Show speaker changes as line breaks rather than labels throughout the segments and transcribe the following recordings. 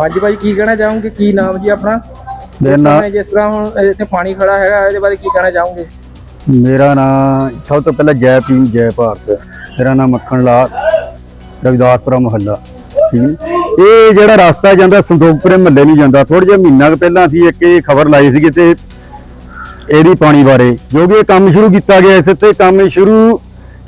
ਹਾਂਜੀ ਭਾਈ ਕੀ ਕਹਿਣਾ ਚਾਹੋਗੇ? ਕੀ ਨਾਮ ਜੀ ਆਪਣਾ?
ਮੇਰਾ ਨਾਂ
ਜਿਸ ਤਰ੍ਹਾਂ ਹੁਣ ਇੱਥੇ ਪਾਣੀ ਖੜਾ ਹੈਗਾ ਇਹਦੇ ਬਾਰੇ ਕੀ ਕਹਿਣਾ ਚਾਹੋਗੇ?
ਮੇਰਾ ਨਾਮ ਸਭ ਤੋਂ ਪਹਿਲਾਂ ਜੈ ਭੀਮ ਜੈ ਭਾਰਤ। ਮੇਰਾ ਨਾਮ ਮੱਖਣ ਲਾਲ ਰਵਿਦਾਸਪੁਰਾ ਮੁਹੱਲਾ। ਇਹ ਜਿਹੜਾ ਰਸਤਾ ਜਾਂਦਾ ਸੰਤੋਖਪੁਰੇ ਮਹੱਲੇ ਨਹੀਂ ਜਾਂਦਾ ਥੋੜਾ ਜਿਹਾ ਮਹੀਨਾ ਕੁ ਪਹਿਲਾਂ ਅਸੀਂ ਇੱਕ ਇਹ ਖਬਰ ਲਾਈ ਸੀਗੀ ਤੇ ਇਹਦੀ ਪਾਣੀ ਬਾਰੇ ਜੋ ਕਿ ਇਹ ਕੰਮ ਸ਼ੁਰੂ ਕੀਤਾ ਗਿਆ ਇਸ ਤੇ ਕੰਮ ਸ਼ੁਰੂ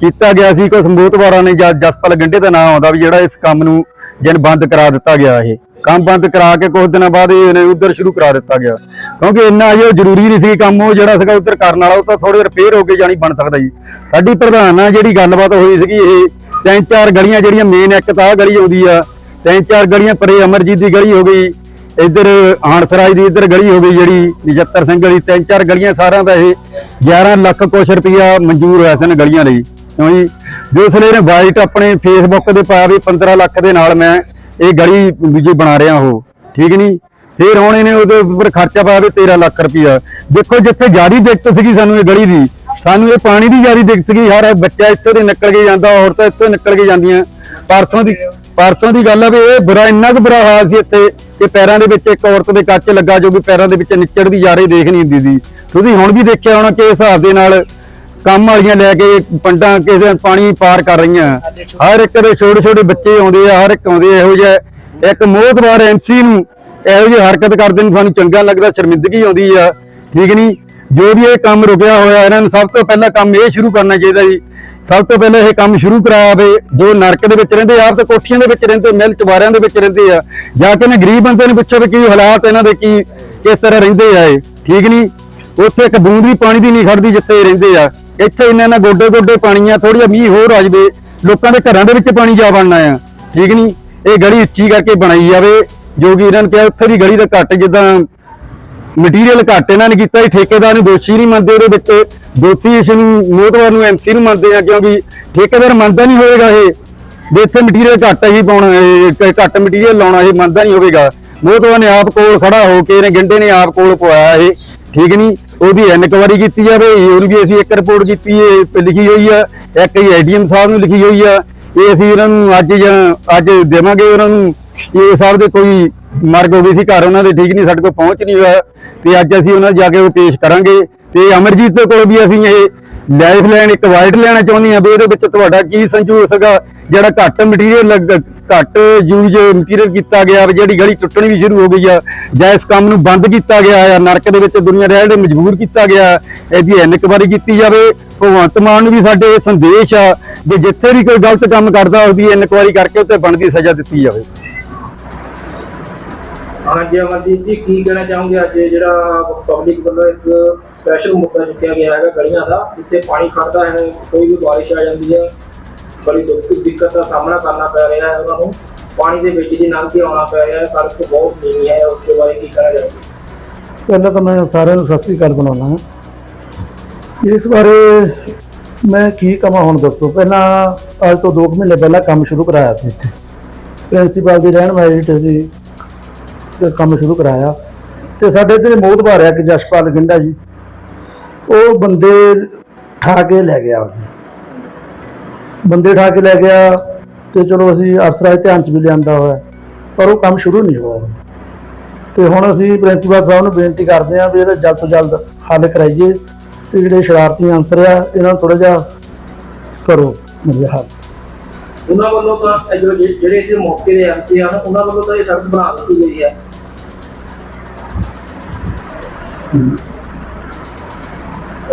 ਕੀਤਾ ਗਿਆ ਸੀ ਕੋਈ ਸੰਬੋਧਵਾਰਾਂ ਨੇ ਜਸਪਾਲ ਗੰਡੇ ਦਾ ਨਾਮ ਆਉਂਦਾ ਵੀ ਜਿਹੜਾ ਇਸ ਕੰਮ ਨੂੰ ਜਨ ਬੰਦ ਕਰਾ ਦਿੱਤਾ ਗਿਆ ਇਹ। ਕੰਮ ਬੰਦ ਕਰਾ ਕੇ ਕੁਝ ਦਿਨਾਂ ਬਾਅਦ ਇਹ ਉਧਰ ਸ਼ੁਰੂ ਕਰਾ ਦਿੱਤਾ ਗਿਆ। ਕਿਉਂਕਿ ਇੰਨਾ ਇਹ ਜ਼ਰੂਰੀ ਨਹੀਂ ਸੀ ਕੰਮ ਉਹ ਜਿਹੜਾ ਸੀਗਾ ਉਧਰ ਕਰਨ ਵਾਲਾ, ਉਹ ਤਾਂ ਥੋੜੇ ਰਿਪੇਅਰ ਹੋ ਕੇ ਜਾਣੀ ਬਣ ਸਕਦਾ ਜੀ। ਸਾਡੀ ਪ੍ਰਧਾਨ ਨਾਲ ਜਿਹੜੀ ਗੱਲਬਾਤ ਹੋਈ ਸੀਗੀ, ਇਹ ਤਿੰਨ ਚਾਰ ਗਲੀਆਂ ਜਿਹੜੀਆਂ ਮੇਨ ਇੱਕ ਤਾਂ ਗਲੀ ਆਉਂਦੀ ਆ, ਤਿੰਨ ਚਾਰ ਗਲੀਆਂ ਪਰੇ ਅਮਰਜੀਤ ਦੀ ਗਲੀ ਹੋ ਗਈ, ਇੱਧਰ ਹਾਨਸਰਾਜ ਦੀ ਇੱਧਰ ਗਲੀ ਹੋ ਗਈ ਜਿਹੜੀ ਨਜੱਤਰ ਸਿੰਘ ਗਲੀ ਤਿੰਨ ਚਾਰ ਗਲੀਆਂ ਸਾਰਿਆਂ ਦਾ ਇਹ 11 ਲੱਖ ਕੁਛ ਰੁਪਇਆ ਮਨਜ਼ੂਰ ਹੋਇਆ ਸਨ ਗਲੀਆਂ ਲਈ। ਕਿਉਂ ਜੀ? ਜਿਸ ਸਲੇ ਨੇ ਵਾਈਟ ਆਪਣੇ ਫੇਸਬੁੱਕ ਤੇ ਪਾਇਆ ਵੀ 15 ਲੱਖ ਦੇ ਨਾਲ ਮੈਂ ਇਹ ਗਲੀ ਦੂਜੀ ਬਣਾ ਰਿਹਾ ਉਹ, ਠੀਕ ਨਹੀਂ ਫਿਰ ਹੁਣ ਇਹਨੇ ਉਹਦੇ ਉੱਪਰ ਖਰਚਾ ਪਾਇਆ ਵੀ 13 ਲੱਖ ਰੁਪਇਆ। ਦੇਖੋ, ਜਿੱਥੇ ਜਾਰੀ ਦਿੱਕਤ ਸੀਗੀ ਸਾਨੂੰ ਇਹ ਗਲੀ ਦੀ, ਸਾਨੂੰ ਇਹ ਪਾਣੀ ਦੀ ਜਾਰੀ ਦਿੱਕਤ ਸੀਗੀ। ਹਰ ਬੱਚਾ ਇੱਥੋਂ ਦੇ ਨਿਕਲ ਕੇ ਜਾਂਦਾ, ਔਰਤਾਂ ਇੱਥੋਂ ਨਿਕਲ ਕੇ ਜਾਂਦੀਆਂ। ਪਰਸੋਂ ਦੀ ਪਰਸੋਂ ਦੀ ਗੱਲ ਆ ਵੀ ਇਹ ਬੁਰਾ, ਇੰਨਾ ਕੁ ਬੁਰਾ ਹਾਲ ਸੀ ਇੱਥੇ ਕਿ ਪੈਰਾਂ ਦੇ ਵਿੱਚ ਇੱਕ ਔਰਤ ਦੇ ਕੱਚ ਲੱਗਾ, ਜੋ ਕਿ ਪੈਰਾਂ ਦੇ ਵਿੱਚ ਨਿਚੜਦੀ ਜਾ ਰਹੀ ਦੇਖ ਨਹੀਂ ਹੁੰਦੀ ਸੀ। ਤੁਸੀਂ ਹੁਣ ਵੀ ਦੇਖਿਆ ਹੋਣਾ ਕਿ ਹਿਸਾਬ ਦੇ ਨਾਲ ਕੰਮ ਵਾਲੀਆਂ ਲੈ ਕੇ ਪੰਡਾਂ ਕਿਸੇ ਪਾਣੀ ਪਾਰ ਕਰ ਰਹੀਆਂ। ਹਰ ਇੱਕ ਦੇ ਛੋਟੇ ਛੋਟੇ ਬੱਚੇ ਆਉਂਦੇ ਆ, ਹਰ ਇੱਕ ਆਉਂਦੇ ਇਹੋ ਜਿਹਾ। ਇੱਕ ਮੋਹਤਵਾਰ ਐਮਸੀ ਨੂੰ ਇਹੋ ਜਿਹੀ ਹਰਕਤ ਕਰਦੇ ਨੂੰ ਸਾਨੂੰ ਚੰਗਾ ਲੱਗਦਾ, ਸ਼ਰਮਿੰਦਗੀ ਆਉਂਦੀ ਆ। ਠੀਕ ਨਹੀਂ? ਜੋ ਵੀ ਇਹ ਕੰਮ ਰੁਕਿਆ ਹੋਇਆ, ਇਹਨਾਂ ਨੂੰ ਸਭ ਤੋਂ ਪਹਿਲਾਂ ਕੰਮ ਇਹ ਸ਼ੁਰੂ ਕਰਨਾ ਚਾਹੀਦਾ ਜੀ। ਸਭ ਤੋਂ ਪਹਿਲਾਂ ਇਹ ਕੰਮ ਸ਼ੁਰੂ ਕਰਾਇਆ ਵੇ ਜੋ ਨਰਕ ਦੇ ਵਿੱਚ ਰਹਿੰਦੇ ਆਪ ਤਾਂ ਕੋਠੀਆਂ ਦੇ ਵਿੱਚ ਰਹਿੰਦੇ, ਮਿਲ ਚਵਾਰਿਆਂ ਦੇ ਵਿੱਚ ਰਹਿੰਦੇ ਆ। ਜਾ ਕੇ ਨੇ ਗਰੀਬ ਬੰਦੇ ਨੂੰ ਪੁੱਛੋ ਵੀ ਕੀ ਹਾਲਾਤ ਇਹਨਾਂ ਦੇ, ਕੀ ਕਿਸ ਤਰ੍ਹਾਂ ਰਹਿੰਦੇ ਆ ਇਹ। ਠੀਕ ਨਹੀਂ? ਉੱਥੇ ਇੱਕ ਬੂੰਦ ਵੀ ਪਾਣੀ ਦੀ ਨਹੀਂ ਖੜਦੀ ਜਿੱਥੇ ਰਹਿੰਦੇ ਆ। ਇੱਥੇ ਇਹਨਾਂ ਨਾਲ ਗੋਡੇ ਗੋਡੇ ਪਾਣੀ ਆ ਥੋੜੀ ਮੀਂਹ ਹੋਰ ਆ ਜਵੇ, ਲੋਕਾਂ ਦੇ ਘਰਾਂ ਦੇ ਵਿੱਚ ਪਾਣੀ ਜਾ ਬਣਨਾ ਆ, ਠੀਕ ਨਹੀਂ ਇਹ ਗਲੀ ਉੱਚੀ ਕਰਕੇ ਬਣਾਈ ਜਾਵੇ, ਜੋ ਕਿ ਇਹਨਾਂ ਨੇ ਕਿਹਾ ਉੱਥੇ ਦੀ ਗਲੀ ਦਾ ਘੱਟ ਜਿੱਦਾਂ ਮਟੀਰੀਅਲ ਘੱਟ ਇਹਨਾਂ ਨੇ ਕੀਤਾ ਇਹ ਠੇਕੇਦਾਰ ਨੂੰ ਦੋਸ਼ੀ ਨਹੀਂ ਮੰਨਦੇ ਉਹਦੇ ਵਿੱਚ, ਦੋਸ਼ੀ ਇਸ ਨੂੰ ਮੋਹਤਵਾਰ ਨੂੰ ਐਮਸੀ ਨੂੰ ਮੰਨਦੇ ਆ, ਕਿਉਂਕਿ ਠੇਕੇਦਾਰ ਮੰਨਦਾ ਨਹੀਂ ਹੋਵੇਗਾ ਇਹ, ਵੀ ਇੱਥੇ ਮਟੀਰੀਅਲ ਘੱਟ ਹੀ ਪਾਉਣਾ ਘੱਟ ਮਟੀਰੀਅਲ ਲਾਉਣਾ ਇਹ ਮੰਨਦਾ ਨਹੀਂ ਹੋਵੇਗਾ। ਮੋਹਤਵਾਰ ਨੇ ਆਪ ਕੋਲ ਖੜਾ ਹੋ ਕੇ ਇਹਨੇ ਗੰਡੇ ਨੇ ਆਪ ਕੋਲ ਪਵਾਇਆ ਇਹ, ਠੀਕ ਨਹੀਂ ਉਹਦੀ ਇਨਕੁਆਰੀ ਕੀਤੀ ਜਾਵੇ ਉਹਨੂੰ ਵੀ ਅਸੀਂ ਇੱਕ ਰਿਪੋਰਟ ਕੀਤੀ ਹੈ ਲਿਖੀ ਹੋਈ ਆ, ਇੱਕ ਹੀ ਐਡੀਐਮ ਸਾਹਿਬ ਨੂੰ ਲਿਖੀ ਹੋਈ ਆ। ਇਹ ਅਸੀਂ ਇਹਨਾਂ ਨੂੰ ਅੱਜ ਜਾਂ ਅੱਜ ਦੇਵਾਂਗੇ ਉਹਨਾਂ ਨੂੰ। ਇਹ ਸਾਹਿਬ ਦੇ ਕੋਈ ਮਰਗ ਹੋ ਗਈ ਸੀ ਘਰ, ਉਹਨਾਂ ਦੇ ਠੀਕ ਨਹੀਂ, ਸਾਡੇ ਕੋਲ ਪਹੁੰਚ ਨਹੀਂ ਹੋਇਆ। ਤੇ ਅੱਜ ਅਸੀਂ ਉਹਨਾਂ ਨੂੰ ਜਾ ਕੇ ਉਹ ਪੇਸ਼ ਕਰਾਂਗੇ। ਤੇ ਅਮਰਜੀਤ ਦੇ ਕੋਲ ਵੀ ਅਸੀਂ ਇਹ ਲਾਈਫ ਲਾਈਨ ਇੱਕ ਵਾਈਟ ਲੈਣਾ ਚਾਹੁੰਦੇ ਆ ਵੀ ਉਹਦੇ ਵਿੱਚ ਤੁਹਾਡਾ ਕੀ ਸੰਜੂ ਸੀਗਾ ਜਿਹੜਾ ਘੱਟ ਮਟੀਰੀਅਲ ਘੱਟ ਯੂਜ਼ ਮਟੀਰੀਅਲ ਕੀਤਾ ਗਿਆ ਜਿਹੜੀ ਗਲੀ ਟੁੱਟਣੀ ਵੀ ਸ਼ੁਰੂ ਹੋ ਗਈ ਆ, ਜਾਂ ਇਸ ਕੰਮ ਨੂੰ ਬੰਦ ਕੀਤਾ ਗਿਆ ਆ, ਨਰਕ ਦੇ ਵਿੱਚ ਦੁਨੀਆ ਰਹਿਣ ਲਈ ਮਜਬੂਰ ਕੀਤਾ ਗਿਆ, ਇਹਦੀ ਇਨਕੁਆਰੀ ਕੀਤੀ ਜਾਵੇ। ਭਗਵੰਤ ਮਾਨ ਨੂੰ ਵੀ ਸਾਡੇ ਸੰਦੇਸ਼ ਆ ਵੀ ਜਿੱਥੇ ਵੀ ਕੋਈ ਗਲਤ ਕੰਮ ਕਰਦਾ, ਉਹਦੀ ਇਨਕੁਆਰੀ ਕਰਕੇ ਉੱਤੇ ਬਣਦੀ ਸਜ਼ਾ ਦਿੱਤੀ ਜਾਵੇ।
ਹਾਂਜੀ ਅਮਰਜੀਤ ਜੀ, ਕੀ ਕਹਿਣਾ ਚਾਹੋਗੇ ਅੱਜ ਜਿਹੜਾ ਪਬਲਿਕ ਵੱਲੋਂ ਇੱਕ ਸਪੈਸ਼ਲ ਮੁੱਦਾ ਚੁੱਕਿਆ ਗਿਆ ਹੈਗਾ ਗਲੀਆਂ ਦਾ, ਜਿੱਥੇ ਪਾਣੀ ਖੜਦਾ ਹੈ, ਕੋਈ ਵੀ ਬਾਰਿਸ਼ ਆ ਜਾਂਦੀ ਹੈ? ਬੜੀ ਦੁੱਖ ਦਿੱਕਤ ਦਾ ਸਾਹਮਣਾ ਕਰਨਾ ਪੈ ਰਿਹਾ ਹੈ ਉਹਨਾਂ ਨੂੰ। ਪਾਣੀ ਦੇ ਵਿੱਚ ਦੀ ਲੰਘ ਕੇ ਆਉਣਾ ਪੈ ਰਿਹਾ ਹੈ, ਸੜਕ ਬਹੁਤ ਨੀਵੀਂ ਹੈ ਉਸ ਦੇ ਬਾਰੇ ਕੀ ਕਹਿਣਾ ਚਾਹੋਗੇ?
ਪਹਿਲਾਂ ਤਾਂ ਮੈਂ ਸਾਰਿਆਂ ਨੂੰ ਸਤਿ ਸ੍ਰੀ ਅਕਾਲ ਬਣਾਉਣਾ ਹਾਂ। ਇਸ ਬਾਰੇ ਮੈਂ ਕੀ ਕਮਾਂ ਹੁਣ ਦੱਸੋ? ਪਹਿਲਾਂ ਅੱਜ ਤੋਂ 2 ਮਹੀਨੇ ਪਹਿਲਾਂ ਕੰਮ ਸ਼ੁਰੂ ਕਰਾਇਆ ਸੀ ਇੱਥੇ। ਪ੍ਰਿੰਸੀਪਲ ਦੀ ਰਹਿਣ ਵਾਲੀ ਸੀ ਕੰਮ ਸ਼ੁਰੂ ਕਰਾਇਆ। ਤੇ ਸਾਡੇ ਇੱਥੇ ਮੋਹਤ ਭਾਰਿਆ ਕਿ ਜਸ਼ਪਾਲ ਗਿੰਡਾ ਜੀ। ਉਹ ਬੰਦੇ ਠਾ ਕੇ ਲੈ ਗਿਆ ਉਹਨੂੰ। ਬੰਦੇ ਠਾ ਕੇ ਲੈ ਗਿਆ ਤੇ ਚਲੋ ਅਸੀਂ ਅਫਸਰਾਂ ਦੇ ਧਿਆਨ ਚ ਵੀ ਲਿਆਂਦਾ ਹੋਇਆ। ਪਰ ਉਹ ਕੰਮ ਸ਼ੁਰੂ ਨਹੀਂ ਹੋਇਆ। ਤੇ ਹੁਣ ਅਸੀਂ ਪ੍ਰਿੰਸੀਪਲ ਸਾਹਿਬ ਨੂੰ ਬੇਨਤੀ ਕਰਦੇ ਹਾਂ ਵੀ ਇਹਦਾ ਜਲਦ ਤੋਂ ਜਲਦ ਹੱਲ ਕਰਾਈਏ ਤੇ ਜਿਹੜੇ ਸ਼ਰਾਰਤੀ ਅਨਸਰ ਆ ਇਹਨਾਂ ਨੂੰ ਥੋੜਾ ਜਿਹਾ ਕਰੋ ਮਤਲਬ ਹੱਲ
ਉਹਨਾਂ ਵੱਲੋਂ ਤਾਂ ਜਿਹੜੇ ਜਿਹੜੇ ਮੌਕੇ ਦੇ ਐਮਸੀ ਹਨ ਉਹਨਾਂ ਵੱਲੋਂ ਤਾਂ ਇਹ ਸੜਕ ਬਣਾ ਦਿੱਤੀ ਗਈ ਹੈ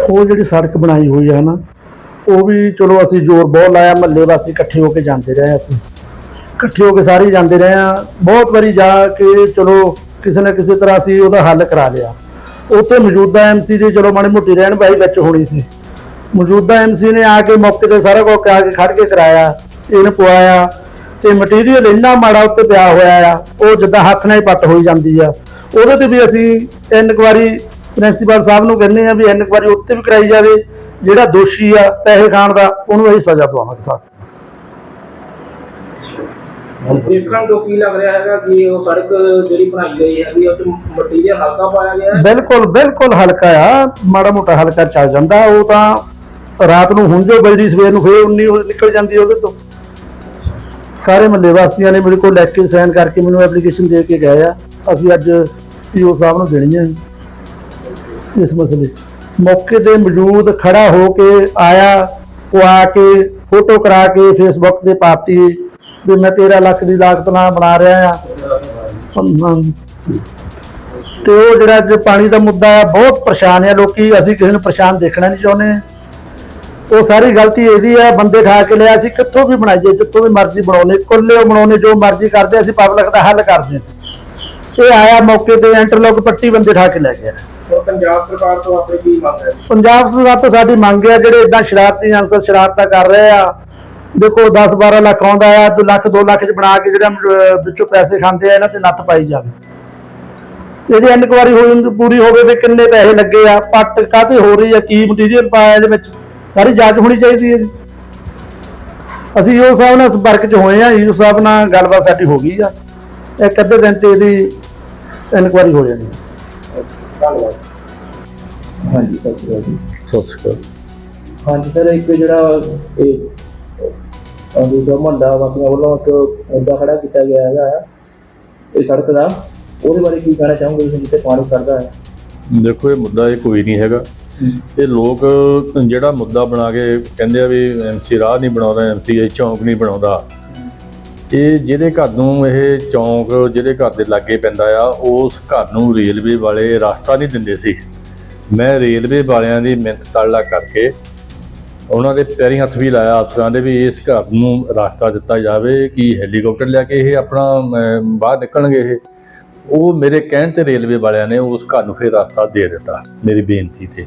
ਉਹ ਜਿਹੜੀ ਸੜਕ ਬਣਾਈ ਹੋਈ ਹੈ ਨਾ ਉਹ ਵੀ ਚਲੋ ਅਸੀਂ ਜ਼ੋਰ ਬਹੁਤ ਲਾਇਆ, ਮਹੱਲੇ ਵਾਸੀ ਇਕੱਠੇ ਹੋ ਕੇ ਜਾਂਦੇ ਰਹੇ ਅਸੀਂ। ਇਕੱਠੇ ਹੋ ਕੇ ਸਾਰੇ ਜਾਂਦੇ ਰਹੇ ਆ ਬਹੁਤ ਵਾਰੀ ਜਾ ਕੇ ਚਲੋ ਕਿਸੇ ਨਾ ਕਿਸੇ ਤਰ੍ਹਾਂ ਅਸੀਂ ਉਹਦਾ ਹੱਲ ਕਰਾ ਲਿਆ। ਉੱਥੇ ਮੌਜੂਦਾ ਐਮਸੀ ਦੀ ਚਲੋ ਮਾੜੀ ਮੋਟੀ ਰਹਿਣ ਬਾਈ ਵਿੱਚ ਹੋਣੀ ਸੀ। ਮੌਜੂਦਾ ਐਮਸੀ ਨੇ ਆ ਕੇ ਮੌਕੇ ਤੇ ਸਾਰਾ ਕੁਝ ਆ ਕੇ ਖੜ ਕੇ ਕਰਾਇਆ, ਇਹਨੂੰ ਪਵਾਇਆ ਤੇ ਮਟੀਰੀਅਲ ਇੰਨਾ ਮਾੜਾ ਉੱਤੇ ਪਿਆ ਹੋਇਆ ਆ, ਉਹ ਜਿੱਦਾਂ ਹੱਥ ਨਾਲ ਹੀ ਪੱਟ ਹੋਈ ਜਾਂਦੀ ਆ। ਉਹਦੇ ਤੇ ਵੀ ਅਸੀਂ ਇਨਕੁਆਰੀ ਪ੍ਰਿੰਸੀਪਲ ਸਾਹਿਬ ਨੂੰ ਕਹਿੰਦੇ ਆ ਵੀ ਇਨਕੁਆਰੀ ਉੱਤੇ ਵੀ ਕਰਾਈ ਜਾਵੇ। ਜਿਹੜਾ ਦੋਸ਼ੀ ਆ ਪੈਸੇ ਖਾਣ ਦਾ ਉਹਨੂੰ ਅਸੀਂ ਸਜ਼ਾ ਦਵਾਵਾਂਗੇ ਸਖਤ
ਦੇਖਣ ਤੋਂ ਕੀ ਲੱਗ ਰਿਹਾ ਹੈਗਾ ਕਿ ਉਹ ਸੜਕ ਜਿਹੜੀ ਬਣਾਈ ਗਈ ਹੈਗੀ ਉਹ ਚ ਮਟੀਰੀਅਲ ਹਲਕਾ ਪਾਇਆ ਗਿਆ ਹੈ।
ਬਿਲਕੁਲ ਬਿਲਕੁਲ ਹਲਕਾ ਆ ਮਾੜਾ ਮੋਟਾ ਹਲਕਾ ਚੱਲ ਜਾਂਦਾ ਉਹ ਤਾਂ ਰਾਤ ਨੂੰ ਹੁਣ ਜੋ ਬਜਰੀ ਸਵੇਰ ਨੂੰ ਫੇਰ ਉਨੀ ਉਹ ਨਿਕਲ ਜਾਂਦੀ ਉਹਦੇ ਤੋਂ। ਸਾਰੇ ਮਹੱਲੇ ਵਾਸੀਆਂ ਨੇ ਮੇਰੇ ਕੋਲ ਲੈ ਕੇ ਸਾਈਨ ਕਰਕੇ ਮੈਨੂੰ ਐਪਲੀਕੇਸ਼ਨ ਦੇ ਕੇ ਗਏ ਆ। ਅਸੀਂ ਅੱਜ ਪੀਓ ਸਾਹਿਬ ਨੂੰ ਦੇਣੀ ਹੈ ਇਸ ਮਸਲੇ 'ਚ। ਮੌਕੇ ਤੇ ਮੌਜੂਦ ਖੜਾ ਹੋ ਕੇ ਆਇਆ, ਉਹ ਕੇ ਫੋਟੋ ਕਰਾ ਕੇ ਫੇਸਬੁੱਕ ਤੇ ਪਾਤੀ ਵੀ ਮੈਂ 13 ਲੱਖ ਦੀ ਲਾਗਤ ਨਾਲ ਬਣਾ ਰਿਹਾ ਆ ਤੇ ਉਹ ਜਿਹੜਾ ਅੱਜ ਪਾਣੀ ਦਾ ਮੁੱਦਾ ਹੈ, ਬਹੁਤ ਪਰੇਸ਼ਾਨ ਆ ਲੋਕੀ ਅਸੀਂ ਕਿਸੇ ਨੂੰ ਪਰੇਸ਼ਾਨ ਦੇਖਣਾ ਨਹੀਂ ਚਾਹੁੰਦੇ। ਉਹ ਸਾਰੀ ਗਲਤੀ ਇਹਦੀ ਹੈ, ਬੰਦੇ ਠਾ ਕੇ ਲਿਆ, ਅਸੀਂ ਕਿੱਥੋਂ ਵੀ ਬਣਾਈਏ, ਜਿੱਥੋਂ ਵੀ ਮਰਜ਼ੀ ਬਣਾਉਣੇ, ਕੁੱਲੇ ਬਣਾਉਣੇ, ਜੋ ਮਰਜ਼ੀ ਕਰਦੇ, ਅਸੀਂ ਪਬਲਿਕ ਦਾ ਹੱਲ ਕਰਦੇ ਸੀ ਇਹ ਆਇਆ ਮੌਕੇ ਤੇ ਇੰਟਰਲੋਕ ਪੱਟੀ ਬੰਦੇ ਠਾ ਕੇ ਲੈ ਗਿਆ।
ਹੁਣ ਪੰਜਾਬ ਸਰਕਾਰ ਤੋਂ ਆਪਣੀ ਕੀ ਮੰਗ ਹੈ?
ਪੰਜਾਬ ਸਰਕਾਰ ਤੋਂ ਸਾਡੀ ਮੰਗ ਹੈ ਜਿਹੜੇ ਇਦਾਂ ਸ਼ਰਾਰਤੀ ਅਨਸਰ ਸ਼ਰਾਰਤਾਂ ਕਰ ਰਹੇ ਆ। ਦੇਖੋ 10 12 ਲੱਖ ਆਉਂਦਾ ਆ 2 ਲੱਖ 2 ਲੱਖ ਚ ਬਣਾ ਕੇ ਜਿਹੜਾ ਵਿੱਚੋਂ ਪੈਸੇ ਖਾਂਦੇ ਆ, ਇਹਨਾਂ ਤੇ ਨੱਥ ਪਾਈ ਜਾਵੇ। ਇਹਦੀ ਇਨਕੁਆਰੀ ਹੋ ਪੂਰੀ ਹੋਵੇ ਵੀ ਕਿੰਨੇ ਪੈਸੇ ਲੱਗੇ ਆ, ਪੱਟ ਕਾਤੇ ਹੋ ਰਹੀ ਆ, ਕੀ ਮਟੀਰੀਅਲ ਪਾਇਆ ਇਹਦੇ ਵਿੱਚ, ਸਾਰੀ ਜਾਂਚ ਹੋਣੀ ਚਾਹੀਦੀ ਹੈ ਅਸੀਂ ਯੂ ਸਾਹਿਬ ਨਾਲ ਸੰਪਰਕ 'ਚ ਹੋਏ ਆ ਯੂ ਸਾਹਿਬ ਨਾਲ ਗੱਲਬਾਤ ਸਾਡੀ ਹੋ ਗਈ ਆ। ਇੱਕ ਅੱਧੇ ਦਿਨ ਤੇ ਇਹਦੀ ਇਨਕੁਆਰੀ ਹੋ ਜਾਣੀ ਹੈ
ਹਾਂਜੀ ਸਤਿ ਸ਼੍ਰੀ ਅਕਾਲ ਜੀ।
ਸਤਿ ਸ਼੍ਰੀ ਅਕਾਲ।
ਹਾਂਜੀ ਸਰ ਇੱਕ ਜਿਹੜਾ ਇਹ ਅਹ, ਦੂਜਾ ਮੁਹੱਲਾ ਵਾਸੀਆਂ ਵੱਲੋਂ ਇੱਕ ਮੁੱਦਾ ਖੜਾ ਕੀਤਾ ਗਿਆ ਹੈਗਾ ਆ, ਇਹ ਸੜਕ ਦਾ। ਉਹਦੇ ਬਾਰੇ ਕੀ ਕਹਿਣਾ ਚਾਹੋਗੇ ਤੁਸੀਂ ਜਿੱਥੇ ਪਾਣੀ ਖੜਦਾ ਹੈ?
ਦੇਖੋ ਇਹ ਮੁੱਦਾ ਇਹ ਕੋਈ ਨਹੀਂ ਹੈਗਾ। ਇਹ ਲੋਕ ਜਿਹੜਾ ਮੁੱਦਾ ਬਣਾ ਕੇ ਕਹਿੰਦੇ ਆ ਵੀ ਐਮਸੀ ਰਾਹ ਨਹੀਂ ਬਣਾਉਂਦਾ ਐਮਸੀ ਇਹ ਚੌਂਕ ਨਹੀਂ ਬਣਾਉਂਦਾ। ਇਹ ਜਿਹਦੇ ਘਰ ਨੂੰ ਇਹ ਚੌਂਕ ਜਿਹਦੇ ਘਰ ਦੇ ਲਾਗੇ ਪੈਂਦਾ ਆ ਉਸ ਘਰ ਨੂੰ ਰੇਲਵੇ ਵਾਲੇ ਰਸਤਾ ਨਹੀਂ ਦਿੰਦੇ ਸੀ। ਮੈਂ ਰੇਲਵੇ ਵਾਲਿਆਂ ਦੀ ਮਿਹਨਤ ਤਾਲਾ ਕਰਕੇ ਉਹਨਾਂ ਦੇ ਪੈਰੀ ਹੱਥ ਵੀ ਲਾਇਆ, ਅਫਸਰਾਂ ਦੇ ਵੀ ਇਸ ਘਰ ਨੂੰ ਰਸਤਾ ਦਿੱਤਾ ਜਾਵੇ ਕਿ ਹੈਲੀਕਾਪਟਰ ਲਿਆ ਕੇ ਇਹ ਆਪਣਾ ਬਾਹਰ ਨਿਕਲਣਗੇ ਇਹ। ਉਹ ਮੇਰੇ ਕਹਿਣ ਤੇ ਰੇਲਵੇ ਵਾਲਿਆਂ ਨੇ ਉਸ ਘਰ ਨੂੰ ਫਿਰ ਰਸਤਾ ਦੇ ਦਿੱਤਾ, ਮੇਰੀ ਬੇਨਤੀ ਤੇ।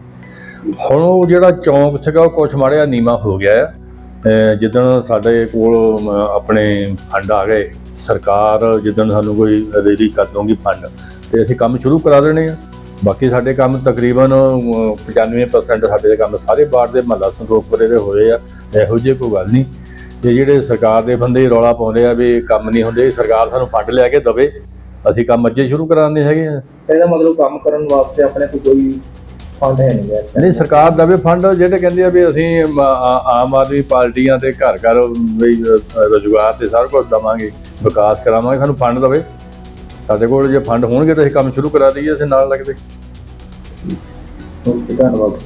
ਹੁਣ ਉਹ ਜਿਹੜਾ ਚੌਂਕ ਸੀਗਾ, ਉਹ ਕੁਛ ਮਾੜਿਆ ਨੀਵਾ ਹੋ ਗਿਆ ਹੈ। ਜਿੱਦਣ ਸਾਡੇ ਕੋਲ ਆਪਣੇ ਫੰਡ ਆ ਗਏ, ਸਰਕਾਰ ਜਿੱਦਣ ਸਾਨੂੰ ਕੋਈ ਰੇਡੀ ਕਰ ਦੋਗੀ ਫੰਡ, ਤੇ ਅਸੀਂ ਕੰਮ ਸ਼ੁਰੂ ਕਰਾ ਦੇਣੇ ਆ। ਬਾਕੀ ਸਾਡੇ ਕੰਮ ਤਕਰੀਬਨ ਅਮ, 95% ਸਾਡੇ ਦੇ ਕੰਮ ਸਾਰੇ ਬਾੜ ਦੇ ਮਹੱਲਾ ਸੰਤੋਖਪੁਰੇ ਦੇ ਹੋਏ ਆ ਇਹੋ ਜਿਹੀ ਕੋਈ ਗੱਲ ਨਹੀਂ। ਤੇ ਜਿਹੜੇ ਸਰਕਾਰ ਦੇ ਬੰਦੇ ਰੌਲਾ ਪਾਉਂਦੇ ਆ ਵੀ ਕੰਮ ਨਹੀਂ ਹੁੰਦੇ ਸਰਕਾਰ ਸਾਨੂੰ ਫੰਡ ਲਿਆ ਕੇ ਦਵੇ ਅਸੀਂ ਕੰਮ ਅੱਜੇ ਸ਼ੁਰੂ ਕਰਾਉਂਦੇ ਹੈਗੇ ਆ।
ਇਹਦਾ ਮਤਲਬ ਕੰਮ ਕਰਨ ਵਾਸਤੇ ਆਪਣੇ ਕੋਲ ਕੋਈ ਫੰਡ ਹੈ ਨਹੀਂ time।
ਨਹੀਂ ਸਰਕਾਰ ਦਵੇ ਫੰਡ ਜਿਹੜੇ ਕਹਿੰਦੇ ਆ ਵੀ ਅਸੀਂ ਆਮ ਆਦਮੀ ਪਾਰਟੀਆਂ ਦੇ ਘਰ ਘਰ ਵੀ ਰੋਜ਼ਗਾਰ ਤੇ ਸਾਰਾ ਕੁਝ ਦਵਾਂਗੇ ਵਿਕਾਸ ਕਰਾਵਾਂਗੇ ਸਾਨੂੰ ਫੰਡ ਦਵੇ। ਸਾਡੇ ਕੋਲ ਜੇ ਫੰਡ ਹੋਣਗੇ ਤਾਂ ਅਸੀਂ ਕੰਮ ਸ਼ੁਰੂ ਕਰਾ ਦਈਏ ਅਸੀਂ ਨਾਲ ਲੱਗਦੇ
ਓਕੇ, ਧੰਨਵਾਦ।